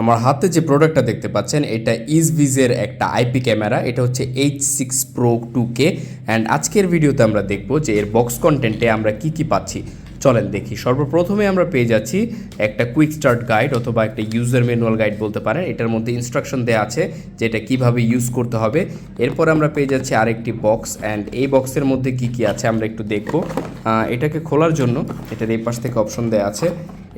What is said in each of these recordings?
আমার হাতে যে প্রোডাক্টটা দেখতে পাচ্ছেন, এটা ইজভিজের একটা আইপি ক্যামেরা, এটা হচ্ছে H six pro two K and আজকের ভিডিওতে আমরা দেখব যে এর বক্স কন্টেন্টে আমরা কি কি পাচ্ছি। চলেন দেখি। সর্বপ্রথমে আমরা পেয়ে যাচ্ছি একটা কুইক স্টার্ট গাইড অথবা একটা ইউজার ম্যানুয়াল গাইড বলতে পারেন। এটার মধ্যে ইনস্ট্রাকশন দেওয়া আছে যে এটা কীভাবে ইউজ করতে হবে। এরপর আমরা পেয়ে যাচ্ছি আরেকটি বক্স অ্যান্ড এই বক্সের মধ্যে কি কি আছে আমরা একটু দেখব। এটাকে খোলার জন্য, এটার এই পাশ থেকে অপশন দেওয়া আছে।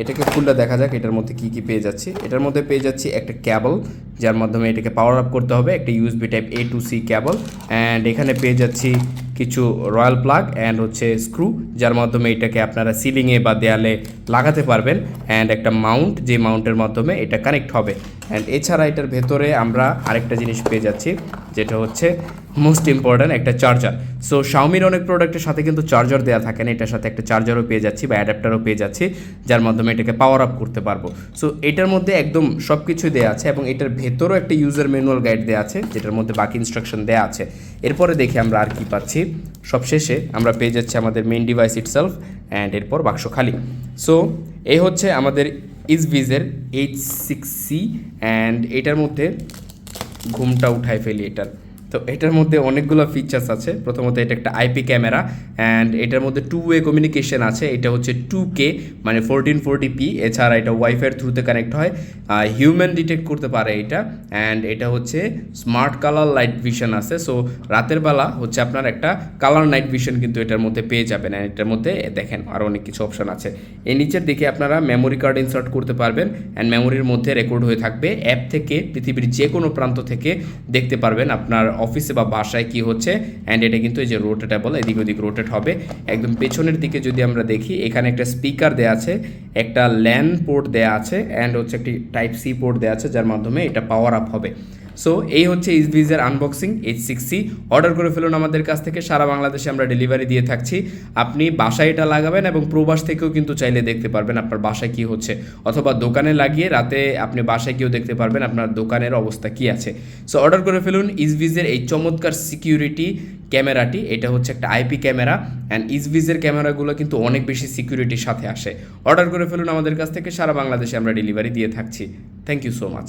এটাকে ফুলটা দেখা যাক, এটার মধ্যে কি কি পেয়ে যাচ্ছে। এটার মধ্যে পেয়ে যাচ্ছে একটা ক্যাবল, যার মাধ্যমে এটাকে পাওয়ার আপ করতে হবে, একটা USB type A to C cable and এখানে পেয়ে যাচ্ছি কিছু রয়্যাল প্লাগ অ্যান্ড হচ্ছে স্ক্রু, যার মাধ্যমে এটাকে আপনারা সিলিংয়ে বা দেয়ালে লাগাতে পারবেন অ্যান্ড একটা মাউন্ট যে মাউন্টের মাধ্যমে এটা কানেক্ট হবে। অ্যান্ড এছাড়া এটার ভেতরে আমরা আরেকটা জিনিস পেয়ে যাচ্ছি, যেটা হচ্ছে মোস্ট ইম্পর্ট্যান্ট একটা চার্জার সো শাওমির অনেক প্রোডাক্টের সাথে কিন্তু চার্জার দেওয়া থাকে না, এটার সাথে একটা চার্জারও পেয়ে যাচ্ছি বা অ্যাডাপ্টারও পেয়ে যাচ্ছি, যার মাধ্যমে এটাকে পাওয়ার আপ করতে পারব। সো এটার মধ্যে একদম সব কিছুই দেওয়া আছে এবং এটার ভেতরেও একটা ইউজার ম্যানুয়াল গাইড দেওয়া আছে, যেটার মধ্যে বাকি ইনস্ট্রাকশন দেওয়া আছে। এরপরে দেখি আমরা আর কি পাচ্ছি। সবশেষে আমরা পেয়ে যাচ্ছি আমাদের মেইন ডিভাইস ইটসেলফ অ্যান্ড এরপর বাক্স খালি। সো এই হচ্ছে আমাদের ইজভিজের এইচ সিক্স সি অ্যান্ড এটার মধ্যে ঘুমটা উঠায় ফেলি এটার। তো এটার মধ্যে অনেকগুলো ফিচার্স আছে। প্রথমত এটা একটা আইপি ক্যামেরা অ্যান্ড এটার মধ্যে টু ওয়ে কমিউনিকেশন আছে। এটা হচ্ছে টু কে মানে ফোরটিন ফোরটি পি এছাড়া এটা ওয়াইফাইয়ের থ্রুতে কানেক্ট হয়। হিউম্যান ডিটেক্ট করতে পারে এটা অ্যান্ড এটা হচ্ছে স্মার্ট কালার লাইট ভিশন আছে। সো রাতের বেলা হচ্ছে আপনার একটা কালার নাইট ভিশন কিন্তু এটার মধ্যে পেয়ে যাবেন অ্যান্ড এটার মধ্যে দেখেন আরও অনেক কিছু অপশন আছে। এই নিচের দিকে আপনারা মেমোরি কার্ড ইনসার্ট করতে পারবেন অ্যান্ড মেমোরির মধ্যে রেকর্ড হয়ে থাকবে। অ্যাপ থেকে, পৃথিবীর যে কোনো প্রান্ত থেকে দেখতে পারবেন আপনার অফিসে বা বাসায় কি হচ্ছে? অ্যান্ড এটা কিন্তু এই যে রোটেটেবল এদিক ওদিক রোটেট হবে। একদম পেছনের দিকে যদি আমরা দেখি, এখানে একটা স্পিকার দেওয়া আছে। একটা ল্যান পোর্ট দেওয়া আছে অ্যান্ড হচ্ছে একটি টাইপ সি পোর্ট দেওয়া আছে, যার মাধ্যমে এটা পাওয়ার আপ হবে। সো এই হচ্ছে ইসভিজের unboxing H six C order করে ফেলুন আমাদের কাছ থেকে, সারা বাংলাদেশে আমরা ডেলিভারি দিয়ে থাকছি। আপনি বাসায় এটা লাগাবেন এবং প্রবাস থেকেও কিন্তু চাইলে দেখতে পারবেন আপনার বাসায় কি হচ্ছে। অথবা দোকানে লাগিয়ে রাতে আপনি বাসায় গিয়েও দেখতে পারবেন আপনার দোকানের অবস্থা কি আছে। সো অর্ডার করে ফেলুন ইসভিজের এই চমৎকার সিকিউরিটি ক্যামেরাটি। এটা হচ্ছে একটা আইপি ক্যামেরা অ্যান্ড ইসভিজের ক্যামেরাগুলো কিন্তু অনেক বেশি সিকিউরিটির সাথে আসে। অর্ডার করে ফেলুন আমাদের কাছ থেকে। সারা বাংলাদেশে আমরা ডেলিভারি দিয়ে থাকছি। Thank you so much